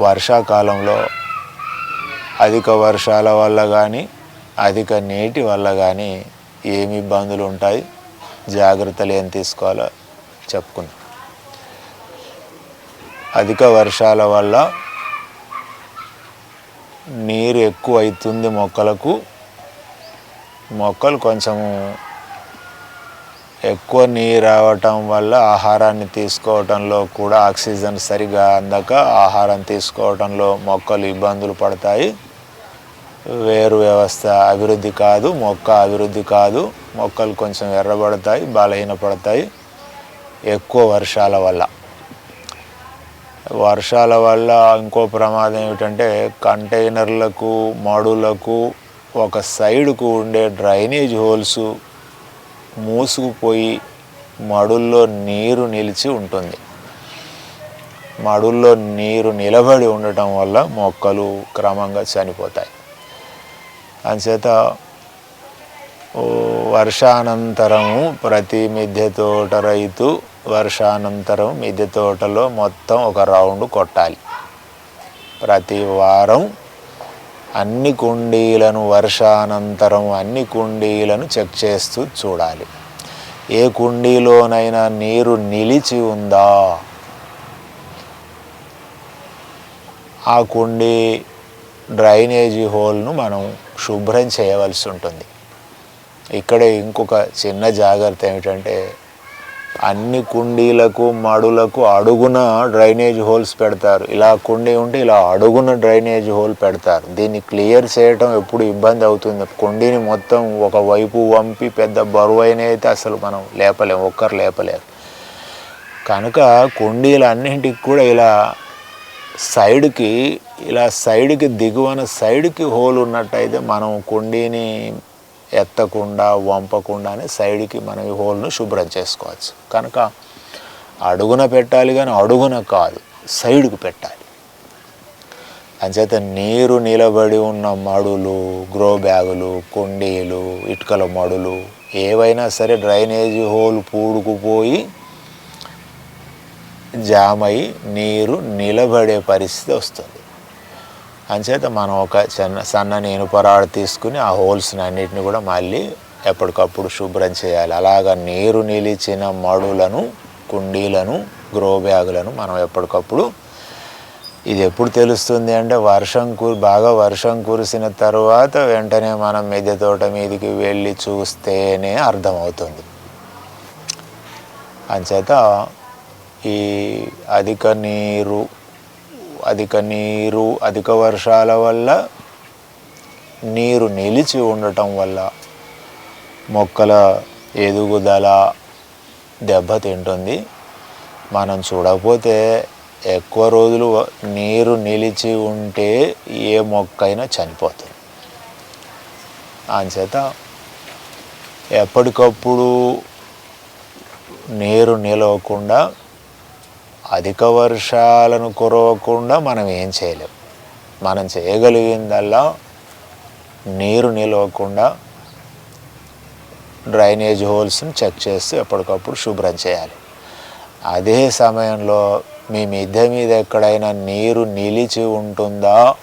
వర్షాకాలంలో అధిక వర్షాల వల్ల కానీ అధిక నీటి వల్ల కానీ ఏమి ఇబ్బందులు ఉంటాయి? జాగ్రత్తలు ఏం తీసుకోవాలో చెప్పుకుందాం. అధిక వర్షాల వల్ల నీరు ఎక్కువ అవుతుంది మొక్కలకు. మొక్కలు కొంచెము ఎక్కువ నీరు రావటం వల్ల ఆహారాన్ని తీసుకోవటంలో కూడా ఆక్సిజన్ సరిగా అందక ఆహారం తీసుకోవటంలో మొక్కలు ఇబ్బందులు పడతాయి. వేరు వ్యవస్థ అభివృద్ధి కాదు మొక్క అభివృద్ధి కాదు. మొక్కలు కొంచెం ఎర్రబడతాయి బలహీనపడతాయి ఎక్కువ వర్షాల వల్ల. వర్షాల వల్ల ఇంకో ప్రమాదం ఏమిటంటే కంటైనర్లకు మడులకు ఒక సైడ్కు ఉండే డ్రైనేజ్ హోల్స్ మూసుకుపోయి మడుల్లో నీరు నిలిచి ఉంటుంది. మడుల్లో నీరు నిలబడి ఉండటం వల్ల మొక్కలు క్రమంగా చనిపోతాయి. అంచేత వర్షానంతరము ప్రతి మిద్దె తోట రైతు వర్షానంతరం మిద్దె తోటలో మొత్తం ఒక రౌండ్ కొట్టాలి. ప్రతి వారం అన్ని కుండీలను వర్షానంతరం అన్ని కుండీలను చెక్ చేస్తూ చూడాలి. ఏ కుండీలోనైనా నీరు నిలిచి ఉందా? ఆ కుండీ డ్రైనేజీ హోల్ను మనం శుభ్రం చేయవలసి ఉంటుంది. ఇక్కడ ఇంకొక చిన్న జాగ్రత్త ఏమిటంటే అన్ని కుండీలకు మడులకు అడుగున డ్రైనేజ్ హోల్స్ పెడతారు. ఇలా కుండీ ఉంటే ఇలా అడుగున డ్రైనేజ్ హోల్ పెడతారు. దీన్ని క్లియర్ చేయటం ఎప్పుడు ఇబ్బంది అవుతుంది. కుండీని మొత్తం ఒక వైపు వంపి పెద్ద బరువైన అయితే అసలు మనం లేపలేము ఒక్కరు లేపలేరు. కనుక కుండీలన్నింటికి కూడా ఇలా సైడ్కి ఇలా సైడ్కి దిగువన సైడ్కి హోల్ ఉన్నట్టయితే మనం కుండీని ఎత్తకుండా వంపకుండానే సైడ్కి మనం ఈ హోల్ను శుభ్రం చేసుకోవచ్చు. కనుక అడుగున పెట్టాలి కానీ అడుగున కాదు సైడ్కు పెట్టాలి. అంచేత నీరు నిలబడి ఉన్న మడులు గ్రో బ్యాగులు కుండీలు ఇటుకల మడులు ఏవైనా సరే డ్రైనేజీ హోల్ పూడుకుపోయి జామ్ అయి నీరు నిలబడే పరిస్థితి వస్తుంది. అంచేత మనం ఒక చిన్న సన్నని ఇనుపరాడు తీసుకుని ఆ హోల్స్ని అన్నిటిని కూడా మళ్ళీ ఎప్పటికప్పుడు శుభ్రం చేయాలి. అలాగా నీరు నిలిచిన మడులను కుండీలను గ్రో బ్యాగులను మనం ఎప్పటికప్పుడు ఇది ఎప్పుడు తెలుస్తుంది అంటే వర్షం కు బాగా వర్షం కురిసిన తర్వాత వెంటనే మనం మిద్దె తోట మీదకి వెళ్ళి చూస్తేనే అర్థమవుతుంది. అంచేత ఈ అధిక నీరు అధిక నీరు అధిక వర్షాల వల్ల నీరు నిలిచి ఉండటం వల్ల మొక్కల ఎదుగుదల దెబ్బతింటుంది మనం చూడకపోతే ఎక్కువ రోజులు నీరు నిలిచి ఉంటే ఏ మొక్క అయినా చనిపోతుంది అంచేత ఎప్పటికప్పుడు నీరు నిలవకుండా అధిక వర్షాలను కురవకుండా మనం ఏం చేయలేం. మనం చేయగలిగిందల్లా నీరు నిలవకుండా డ్రైనేజ్ హోల్స్ని చెక్ చేస్తూ ఎప్పటికప్పుడు శుభ్రం చేయాలి. అదే సమయంలో మీ మిద్దె మీద ఎక్కడైనా నీరు నిలిచి ఉంటుందా?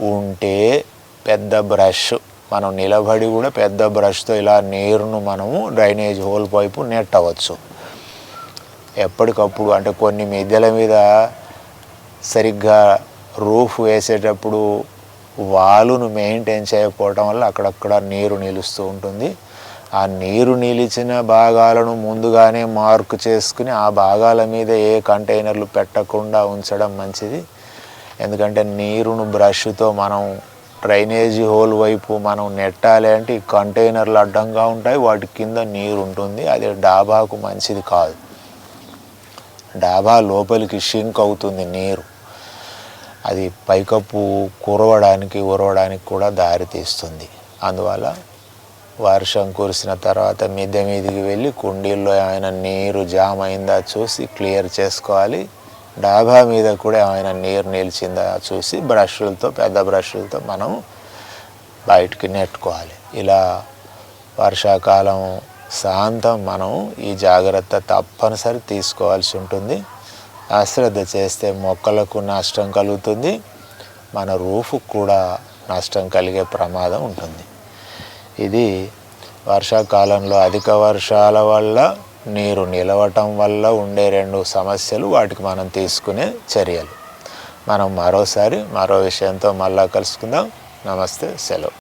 ఉంటే పెద్ద బ్రష్. మనం నిలబడి కూడా పెద్ద బ్రష్తో ఇలా నీరును మనము డ్రైనేజ్ హోల్ వైపు నెట్టవచ్చు. ఎప్పటికప్పుడు అంటే కొన్ని మిద్దెల మీద సరిగ్గా రూఫ్ వేసేటప్పుడు వాలును మెయింటైన్ చేయకపోవటం వల్ల అక్కడక్కడ నీరు నిలుస్తూ ఉంటుంది. ఆ నీరు నిలిచిన భాగాలను ముందుగానే మార్క్ చేసుకుని ఆ భాగాల మీద ఏ కంటైనర్లు పెట్టకుండా ఉంచడం మంచిది. ఎందుకంటే నీరును బ్రష్తో మనం డ్రైనేజీ హోల్ వైపు మనం నెట్టాలి అంటే ఈ కంటైనర్లు అడ్డంగా ఉంటాయి. వాటి కింద నీరు ఉంటుంది. అది డాబాకు మంచిది కాదు. డాబా లోపలికి షింక్ అవుతుంది నీరు. అది పైకప్పు కురవడానికి ఉరవడానికి కూడా దారి తీస్తుంది. అందువల్ల వర్షం కురిసిన తర్వాత మిద్దె మీదికి వెళ్ళి కుండీల్లో ఏమైనా నీరు జామ్ అయిందా చూసి క్లియర్ చేసుకోవాలి. డాబా మీద కూడా ఏమైనా నీరు నిలిచిందా చూసి బ్రష్లతో పెద్ద బ్రష్లతో మనం బయటికి నెట్టుకోవాలి. ఇలా వర్షాకాలం శాంతం మనం ఈ జాగ్రత్త తప్పనిసరి తీసుకోవాల్సి ఉంటుంది. అశ్రద్ధ చేస్తే మొక్కలకు నష్టం కలుగుతుంది. మన రూఫ్కు కూడా నష్టం కలిగే ప్రమాదం ఉంటుంది. ఇది వర్షాకాలంలో అధిక వర్షాల వల్ల నీరు నిలవటం వల్ల ఉండే రెండు సమస్యలు వాటికి మనం తీసుకునే చర్యలు. మనం మరోసారి మరో విషయంతో మళ్ళా కలుసుకుందాం. నమస్తే సెలవు.